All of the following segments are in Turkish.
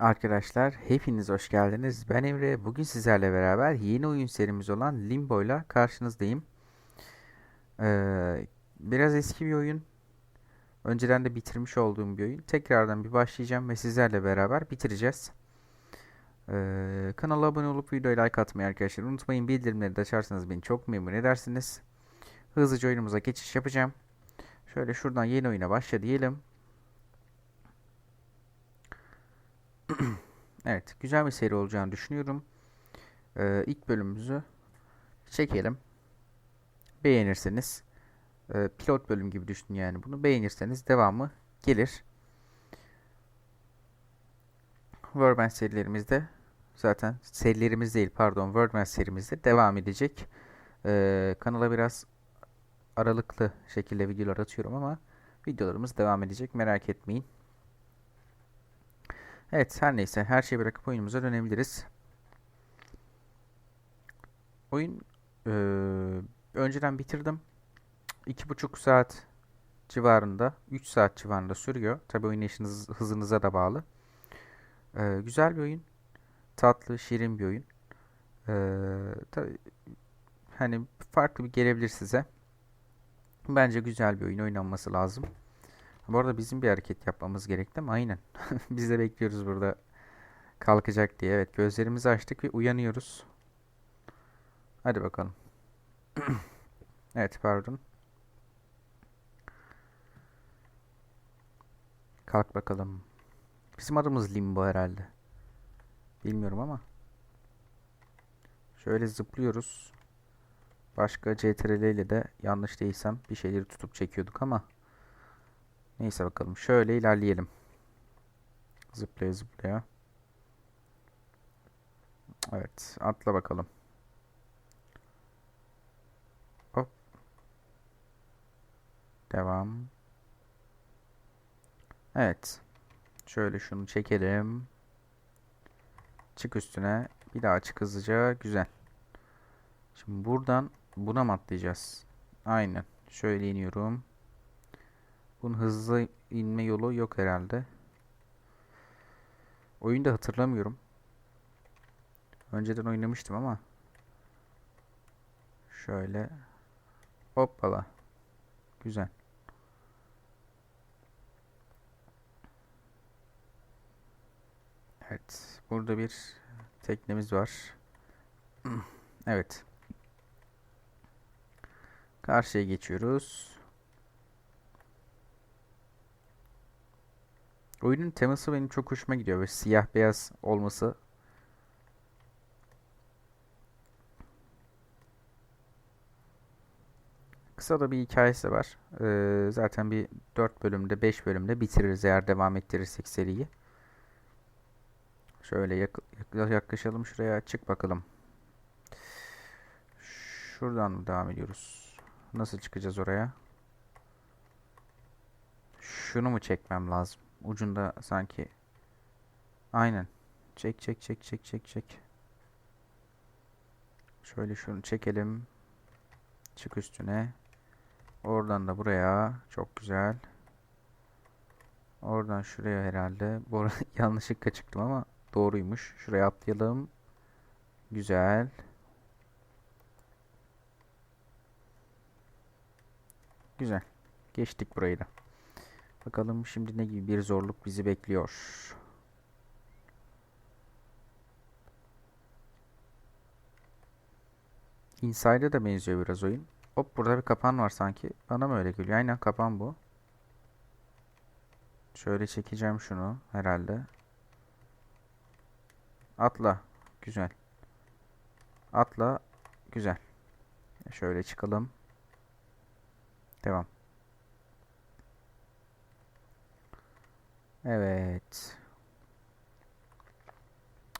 Arkadaşlar hepiniz hoş geldiniz. Ben Emre. Bugün sizlerle beraber yeni oyun serimiz olan Limbo ile karşınızdayım. Ee, biraz eski bir oyun. Önceden de bitirmiş olduğum bir oyun. Tekrardan bir başlayacağım ve sizlerle beraber bitireceğiz. Ee, kanala abone olup videoya like atmayı arkadaşlar unutmayın. Bildirimleri de açarsanız beni çok memnun edersiniz. Hızlıca oyunumuza geçiş yapacağım. Şöyle şuradan yeni oyuna başla diyelim. Evet, güzel bir seri olacağını düşünüyorum. Ee, ilk bölümümüzü çekelim. Beğenirseniz, e, pilot bölüm gibi düşünün yani bunu. Beğenirseniz devamı gelir. Wordman serilerimizde zaten serilerimiz değil pardon Wordman serimizde devam edecek. Ee, kanala biraz aralıklı şekilde videolar atıyorum ama videolarımız devam edecek merak etmeyin. Evet her neyse her şeyi bırakıp oyunumuza dönebiliriz. Oyun e, önceden bitirdim. 2,5 saat civarında 3 saat civarında sürüyor. Tabi oynayışınız hızınıza da bağlı. E, güzel bir oyun. Tatlı, şirin bir oyun. E, tabii, hani farklı bir gelebilir size. Bence güzel bir oyun oynanması lazım. Bu arada bizim bir hareket yapmamız gerekti mi? Aynen. Biz de bekliyoruz burada kalkacak diye. Evet gözlerimizi açtık ve uyanıyoruz. Hadi bakalım. evet pardon. Kalk bakalım. Bizim adımız Limbo herhalde. Bilmiyorum ama. Şöyle zıplıyoruz. Başka CTRL ile de yanlış değilsem bir şeyleri tutup çekiyorduk ama. Neyse bakalım. Şöyle ilerleyelim. Zıplaya zıplaya. Evet. Atla bakalım. Hop. Devam. Evet. Şöyle şunu çekelim. Çık üstüne. Bir daha çık hızlıca. Güzel. Şimdi buradan buna mı atlayacağız? Aynen. Şöyle iniyorum. Bunun hızlı inme yolu yok herhalde. Oyunu da hatırlamıyorum. Önceden oynamıştım ama. Şöyle. Hoppala. Güzel. Evet. Burada bir teknemiz var. Evet. Karşıya geçiyoruz. Oyunun teması benim çok hoşuma gidiyor. Böyle siyah beyaz olması. Kısa da bir hikayesi var. Ee, zaten bir 4 bölümde 5 bölümde bitiririz eğer devam ettirirsek seriyi. Şöyle yak yaklaşalım şuraya çık bakalım. Şuradan mı devam ediyoruz? Nasıl çıkacağız oraya? Şunu mu çekmem lazım? Ucunda sanki. Aynen. Çek çek çek çek çek çek. Şöyle şunu çekelim. Çık üstüne. Oradan da buraya. Çok güzel. Oradan şuraya herhalde. Bu arada yanlışlıkla çıktım ama doğruymuş. Şuraya atlayalım. Güzel. Güzel. Geçtik burayı da. Bakalım şimdi ne gibi bir zorluk bizi bekliyor. Inside'a da benziyor biraz oyun. Hop burada bir kapan var sanki. Bana mı öyle geliyor? Aynen kapan bu. Şöyle çekeceğim şunu herhalde. Atla. Güzel. Atla. Güzel. Şöyle çıkalım. Devam. Evet.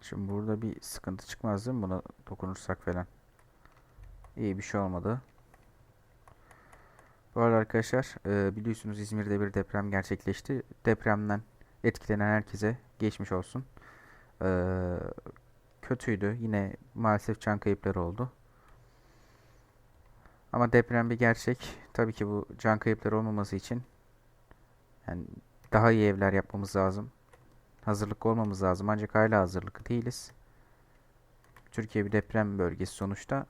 Şimdi burada bir sıkıntı çıkmaz değil mi buna dokunursak falan. İyi bir şey olmadı. Bu arada arkadaşlar e, biliyorsunuz İzmir'de bir deprem gerçekleşti. Depremden etkilenen herkese geçmiş olsun. E, kötüydü. Yine maalesef can kayıpları oldu. Ama deprem bir gerçek. Tabii ki bu can kayıpları olmaması için yani daha iyi evler yapmamız lazım. hazırlıklı olmamız lazım. Ancak hala hazırlıklı değiliz. Türkiye bir deprem bölgesi sonuçta.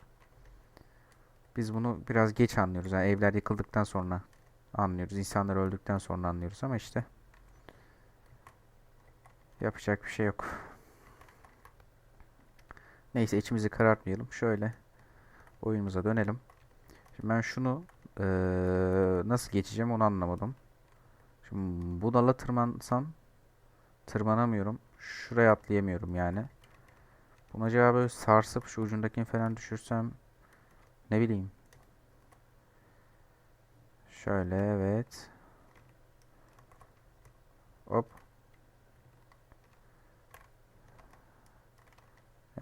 Biz bunu biraz geç anlıyoruz. Yani evler yıkıldıktan sonra anlıyoruz. İnsanlar öldükten sonra anlıyoruz ama işte yapacak bir şey yok. Neyse içimizi karartmayalım. Şöyle oyunumuza dönelim. Şimdi ben şunu eee, nasıl geçeceğim onu anlamadım. Şimdi bu dala tırmansam tırmanamıyorum. Şuraya atlayamıyorum yani. Bunu acaba böyle sarsıp şu ucundakini falan düşürsem ne bileyim. Şöyle evet. Hop.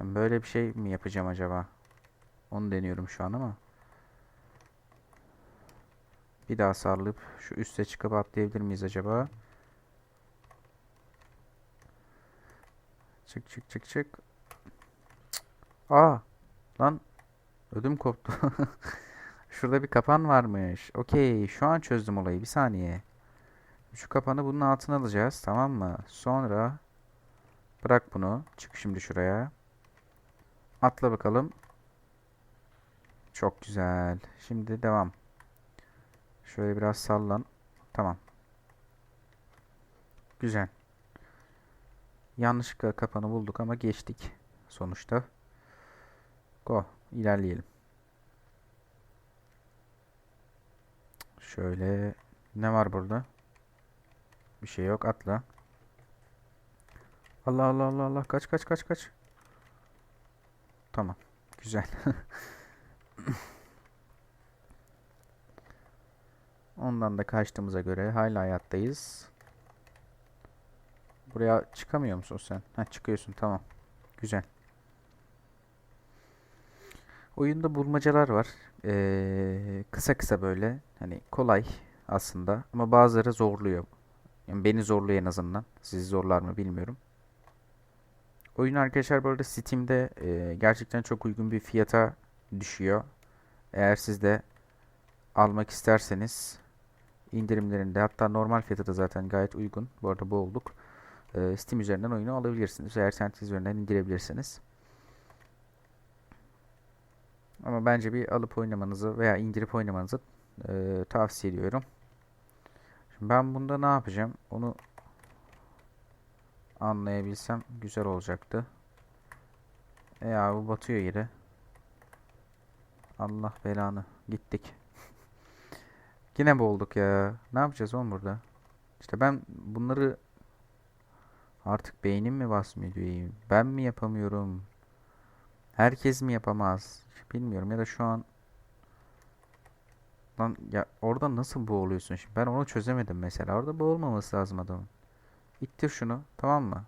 Yani böyle bir şey mi yapacağım acaba? Onu deniyorum şu an ama. Bir daha sarılıp şu üste çıkıp atlayabilir miyiz acaba? Çık çık çık çık. Aa lan ödüm koptu. Şurada bir kapan varmış. Okey şu an çözdüm olayı bir saniye. Şu kapanı bunun altına alacağız tamam mı? Sonra bırak bunu. Çık şimdi şuraya. Atla bakalım. Çok güzel. Şimdi devam. Şöyle biraz sallan. Tamam. Güzel. Yanlışlıkla kapanı bulduk ama geçtik sonuçta. Go. ilerleyelim. Şöyle ne var burada? Bir şey yok. Atla. Allah Allah Allah Allah. Kaç kaç kaç kaç. Tamam. Güzel. Ondan da kaçtığımıza göre hala hayattayız. Buraya çıkamıyor musun sen? Ha çıkıyorsun tamam. Güzel. Oyunda bulmacalar var. Ee, kısa kısa böyle. Hani kolay aslında. Ama bazıları zorluyor. Yani beni zorluyor en azından. Sizi zorlar mı bilmiyorum. Oyun arkadaşlar bu arada Steam'de e, gerçekten çok uygun bir fiyata düşüyor. Eğer siz de almak isterseniz indirimlerinde hatta normal fiyatı da zaten gayet uygun. Bu arada bu olduk. E, Steam üzerinden oyunu alabilirsiniz. Eğer Sentis üzerinden indirebilirsiniz. Ama bence bir alıp oynamanızı veya indirip oynamanızı e, tavsiye ediyorum. Şimdi ben bunda ne yapacağım? Onu anlayabilsem güzel olacaktı. E ya bu batıyor yere. Allah belanı. Gittik. Yine boğulduk ya. Ne yapacağız oğlum burada? İşte ben bunları artık beynim mi basmıyor diyeyim. Ben mi yapamıyorum? Herkes mi yapamaz? Bilmiyorum ya da şu an Lan ya orada nasıl boğuluyorsun şimdi? Ben onu çözemedim mesela. Orada boğulmaması lazım adamın. İttir şunu. Tamam mı?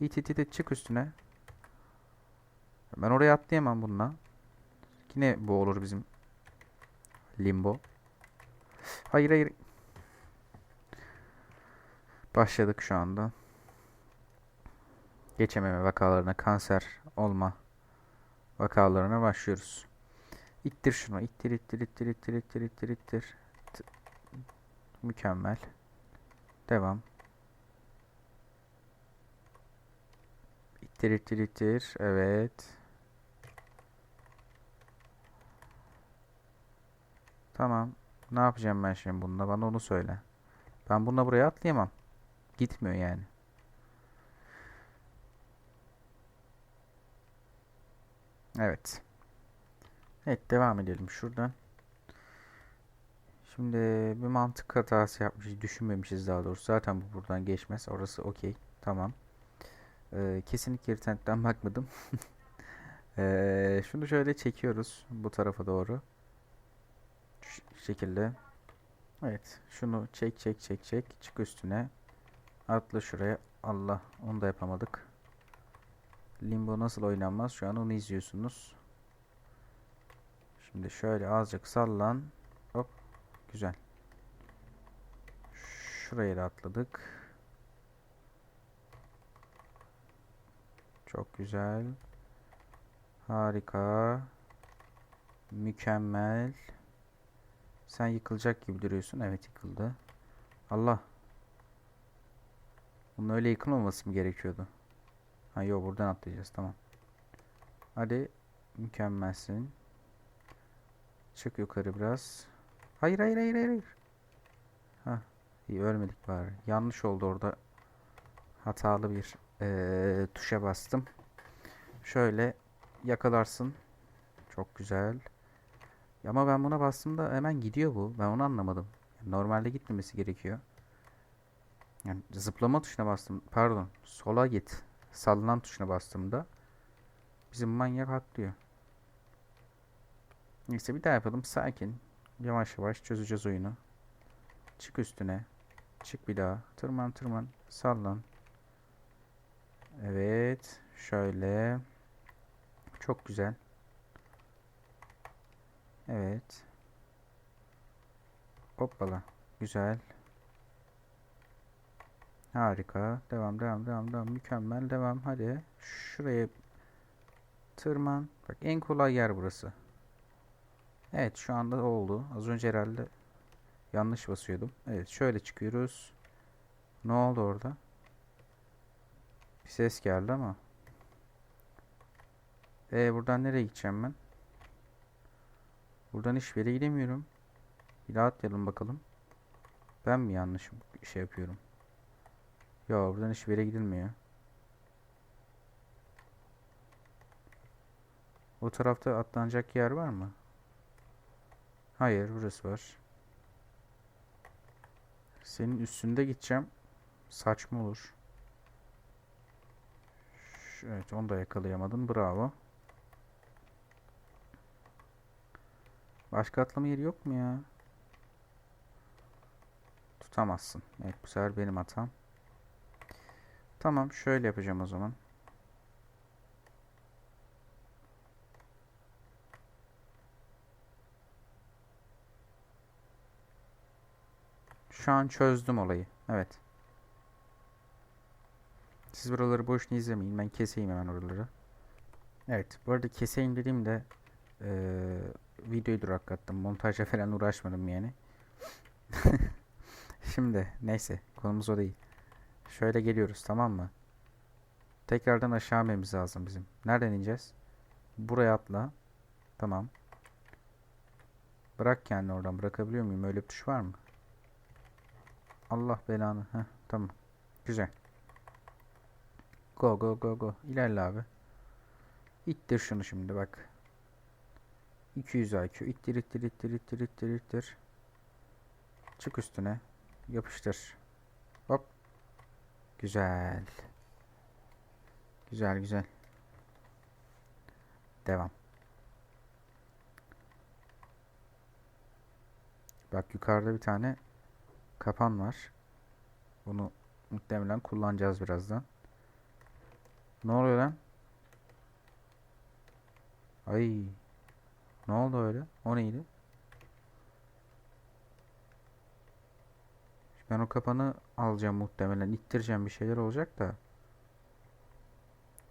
İt it it, it çık üstüne. Ben oraya atlayamam bununla. Yine bu olur bizim limbo. Hayır hayır. Başladık şu anda. Geçememe vakalarına, kanser olma vakalarına başlıyoruz. İttir şunu. İttir ittir ittir ittir ittir ittir ittir. T- Mükemmel. Devam. İttir ittir ittir. Evet. Tamam. Ne yapacağım ben şimdi bununla? Bana onu söyle. Ben bununla buraya atlayamam. Gitmiyor yani. Evet. Evet devam edelim şuradan. Şimdi bir mantık hatası yapmışız. Düşünmemişiz daha doğrusu. Zaten bu buradan geçmez. Orası okey. Tamam. Ee, kesinlikle internetten bakmadım. Ee, şunu şöyle çekiyoruz bu tarafa doğru. Şekilde. Evet. Şunu çek çek çek çek. Çık üstüne. Atla şuraya. Allah. Onu da yapamadık. Limbo nasıl oynanmaz? Şu an onu izliyorsunuz. Şimdi şöyle azıcık sallan. Hop. Güzel. Şuraya da atladık. Çok güzel. Harika. Mükemmel. Sen yıkılacak gibi duruyorsun. Evet yıkıldı. Allah. Bunun öyle yıkılmaması mı gerekiyordu? Ha yok buradan atlayacağız tamam. Hadi mükemmelsin. Çık yukarı biraz. Hayır hayır hayır hayır. Ha iyi ölmedik bari. Yanlış oldu orada. Hatalı bir eee, tuşa bastım. Şöyle yakalarsın. Çok güzel. Ama ben buna bastığımda hemen gidiyor bu. Ben onu anlamadım. Normalde gitmemesi gerekiyor. Yani zıplama tuşuna bastım. Pardon. Sola git. Sallanan tuşuna bastığımda bizim manyak atlıyor. Neyse bir daha yapalım. Sakin. Yavaş yavaş çözeceğiz oyunu. Çık üstüne. Çık bir daha. Tırman tırman. Sallan. Evet. Şöyle. Çok güzel. Evet. Hoppala. Güzel. Harika. Devam, devam, devam, devam. Mükemmel. Devam. Hadi. Şuraya tırman. Bak en kolay yer burası. Evet şu anda oldu. Az önce herhalde yanlış basıyordum. Evet şöyle çıkıyoruz. Ne oldu orada? Bir ses geldi ama. E buradan nereye gideceğim ben? Buradan hiçbir yere gidemiyorum. Bir daha atlayalım bakalım. Ben mi yanlış şey yapıyorum? Yo buradan hiçbir yere gidilmiyor. O tarafta atlanacak yer var mı? Hayır burası var. Senin üstünde gideceğim. Saçma olur. Evet onu da yakalayamadın. Bravo. Başka atlama yeri yok mu ya? Tutamazsın. Evet bu sefer benim hatam. Tamam şöyle yapacağım o zaman. Şu an çözdüm olayı. Evet. Siz buraları boşuna izlemeyin. Ben keseyim hemen oraları. Evet. Bu arada keseyim dediğimde eee videoyu duraklattım. Montajla falan uğraşmadım yani. Şimdi neyse konumuz o değil. Şöyle geliyoruz tamam mı? Tekrardan aşağı inmemiz lazım bizim. Nereden ineceğiz? Buraya atla. Tamam. Bırak kendini oradan. Bırakabiliyor muyum? Öyle bir tuş var mı? Allah belanı. Heh, tamam. Güzel. Go go go go. İlerle abi. İttir şunu şimdi bak. 200 IQ. İttir ittir ittir ittir ittir ittir. Çık üstüne. Yapıştır. Hop. Güzel. Güzel güzel. Devam. Bak yukarıda bir tane kapan var. Bunu muhtemelen kullanacağız birazdan. Ne oluyor lan? Ay. Ne oldu öyle? O neydi? Ben o kapanı alacağım muhtemelen. İttireceğim bir şeyler olacak da.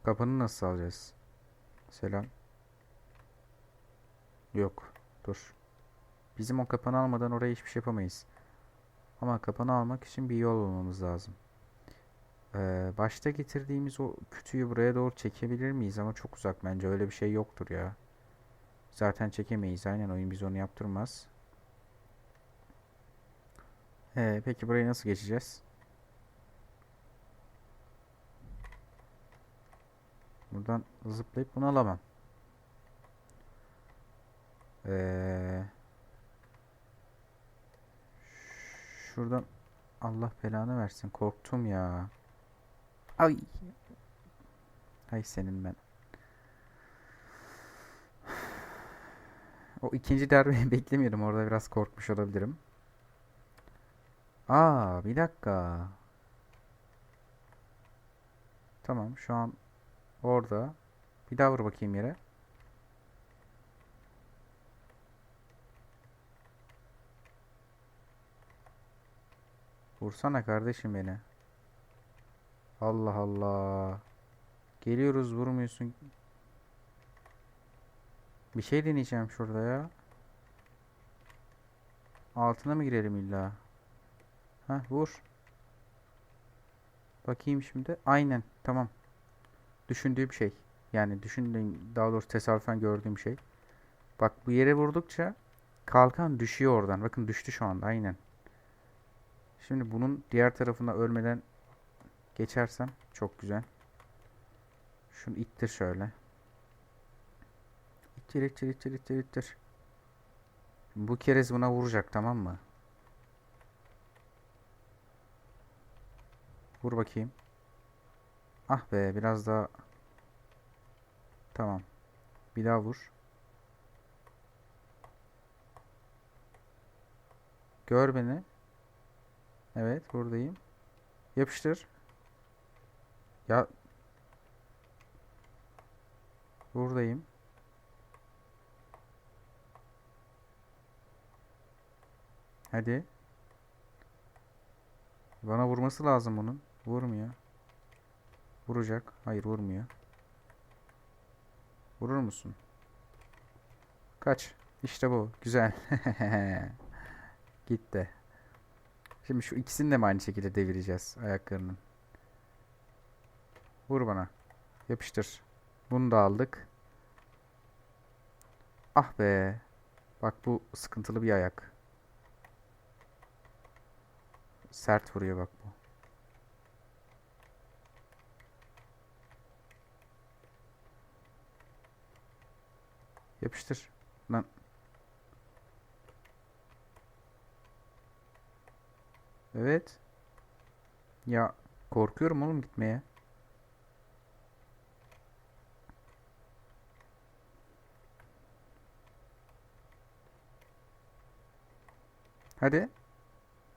Kapanı nasıl alacağız? Selam. Yok. Dur. Bizim o kapanı almadan oraya hiçbir şey yapamayız. Ama kapanı almak için bir yol bulmamız lazım. Ee, başta getirdiğimiz o kütüğü buraya doğru çekebilir miyiz? Ama çok uzak bence. Öyle bir şey yoktur ya. Zaten çekemeyiz. Aynen oyun biz onu yaptırmaz. Ee, peki burayı nasıl geçeceğiz? Buradan zıplayıp bunu alamam. Ee, şuradan Allah belanı versin. Korktum ya. Ay. Ay senin ben. O ikinci darbeyi beklemiyordum. Orada biraz korkmuş olabilirim. Aa, bir dakika. Tamam, şu an orada. Bir daha vur bakayım yere. Vursana kardeşim beni. Allah Allah. Geliyoruz vurmuyorsun. Bir şey deneyeceğim şurada ya. Altına mı girelim illa? Heh vur. Bakayım şimdi. Aynen. Tamam. Düşündüğüm şey. Yani düşündüğüm daha doğrusu tesadüfen gördüğüm şey. Bak bu yere vurdukça kalkan düşüyor oradan. Bakın düştü şu anda. Aynen. Şimdi bunun diğer tarafına ölmeden geçersem çok güzel. Şunu ittir şöyle. İttir ittir ittir ittir ittir. Bu kerez buna vuracak tamam mı? Vur bakayım. Ah be biraz daha. Tamam. Bir daha vur. Gör beni. Evet buradayım. Yapıştır. Ya. Buradayım. Hadi. Bana vurması lazım bunun. Vurmuyor. Vuracak. Hayır vurmuyor. Vurur musun? Kaç. İşte bu. Güzel. Gitti. Şimdi şu ikisini de mi aynı şekilde devireceğiz ayaklarının. Vur bana. Yapıştır. Bunu da aldık. Ah be. Bak bu sıkıntılı bir ayak. Sert vuruyor bak bu. Yapıştır. Lan. Evet. Ya korkuyorum oğlum gitmeye. Hadi.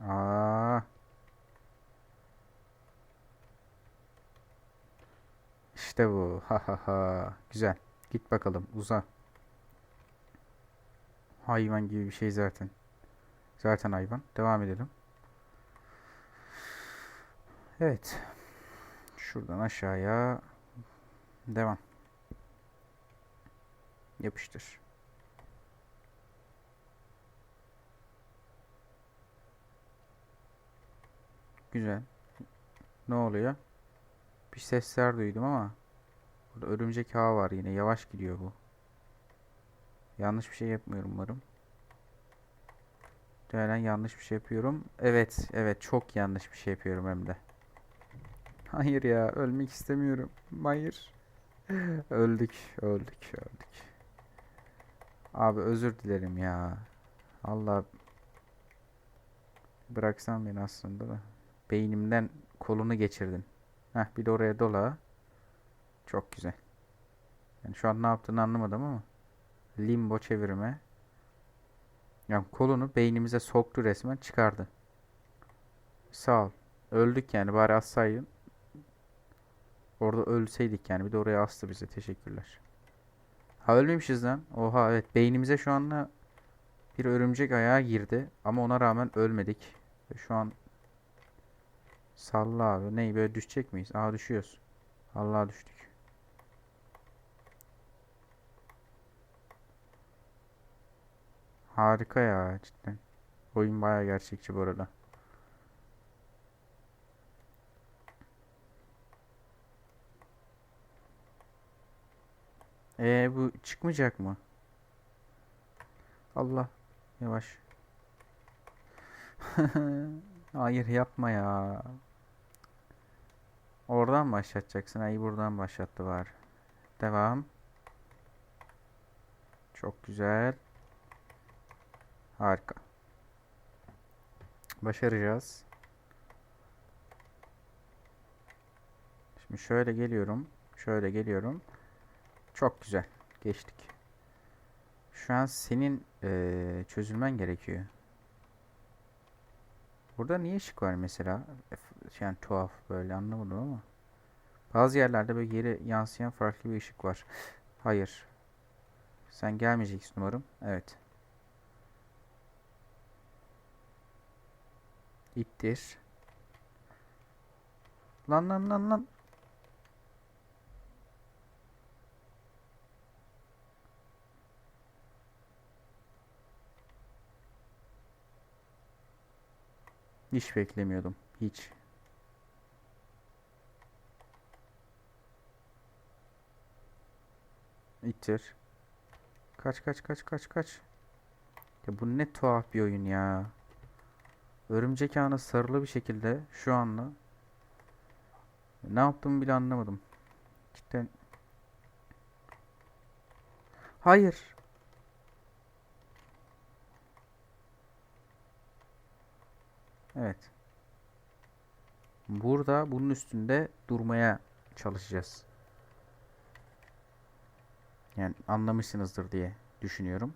Aa. İşte bu. Ha ha ha. Güzel. Git bakalım. Uza. Hayvan gibi bir şey zaten. Zaten hayvan. Devam edelim. Evet. Şuradan aşağıya devam. Yapıştır. Güzel. Ne oluyor? Bir sesler duydum ama burada örümcek ağı var yine. Yavaş gidiyor bu. Yanlış bir şey yapmıyorum umarım. Muhtemelen yanlış bir şey yapıyorum. Evet, evet çok yanlış bir şey yapıyorum hem de. Hayır ya, ölmek istemiyorum. Hayır. Öldük, öldük, öldük. Abi özür dilerim ya. Allah bıraksan beni aslında da. Beynimden kolunu geçirdin. Heh, bir de oraya dola. Çok güzel. Yani şu an ne yaptığını anlamadım ama. Limbo çevirme. Yani kolunu beynimize soktu resmen çıkardı. Sağ ol. Öldük yani bari assaydın. Orada ölseydik yani. Bir de oraya astı bize. Teşekkürler. Ha ölmemişiz lan. Oha evet. Beynimize şu anda bir örümcek ayağı girdi. Ama ona rağmen ölmedik. Şu an salla abi. Ney böyle düşecek miyiz? Aa düşüyoruz. Allah'a düştük. Harika ya cidden. Oyun baya gerçekçi bu arada. Ee bu çıkmayacak mı? Allah. Yavaş. Hayır yapma ya. Oradan başlatacaksın. Ay buradan başlattı var. Devam. Çok güzel. Harika. Başaracağız. Şimdi şöyle geliyorum. Şöyle geliyorum. Çok güzel. Geçtik. Şu an senin eee, çözülmen gerekiyor. Burada niye ışık var mesela? Yani tuhaf böyle anlamadım ama. Bazı yerlerde böyle yere yansıyan farklı bir ışık var. Hayır. Sen gelmeyeceksin umarım. Evet. İttir. Lan lan lan lan. Hiç beklemiyordum. Hiç. İttir. Kaç kaç kaç kaç kaç. Ya bu ne tuhaf bir oyun ya. Örümcek ağına sarılı bir şekilde şu anla. Ne yaptığımı bile anlamadım. Cidden. Hayır. Evet. Burada bunun üstünde durmaya çalışacağız. Yani anlamışsınızdır diye düşünüyorum.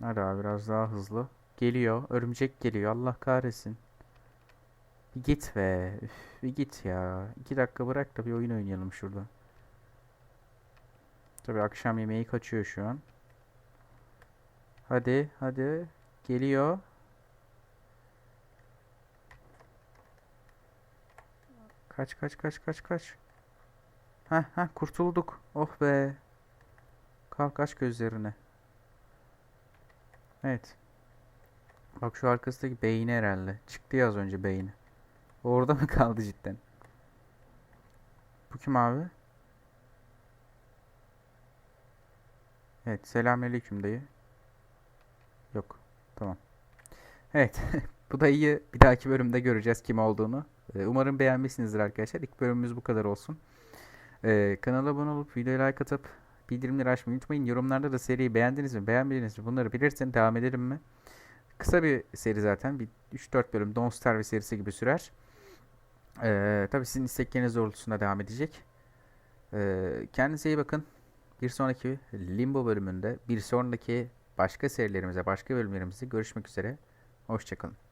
Hadi abi biraz daha hızlı. Geliyor. Örümcek geliyor. Allah kahretsin. Bir git be. Üf, bir git ya. İki dakika bırak da bir oyun oynayalım şurada. Tabii akşam yemeği kaçıyor şu an. Hadi, hadi. Geliyor. Kaç kaç kaç kaç kaç. Heh heh kurtulduk. Oh be. Kalk aç gözlerini. Evet. Bak şu arkasındaki beyni herhalde. Çıktı ya az önce beyni. Orada mı kaldı cidden? Bu kim abi? Evet, selamünaleyküm dayı. Yok. Tamam. Evet. Bu dayıyı bir dahaki bölümde göreceğiz kim olduğunu. Ee, Umarım beğenmişsinizdir arkadaşlar. İlk bölümümüz bu kadar olsun. Ee, kanala abone olup videoya like atıp bildirimleri açmayı unutmayın. Yorumlarda da seriyi beğendiniz mi, beğenmediniz mi bunları belirtin. Devam edelim mi? Kısa bir seri zaten. Bir 3-4 bölüm Don't Starve serisi gibi sürer. Ee, tabii sizin istekleriniz doğrultusunda devam edecek. Ee, kendinize iyi bakın. Bir sonraki Limbo bölümünde, bir sonraki başka serilerimize, başka bölümlerimizde görüşmek üzere. Hoşçakalın.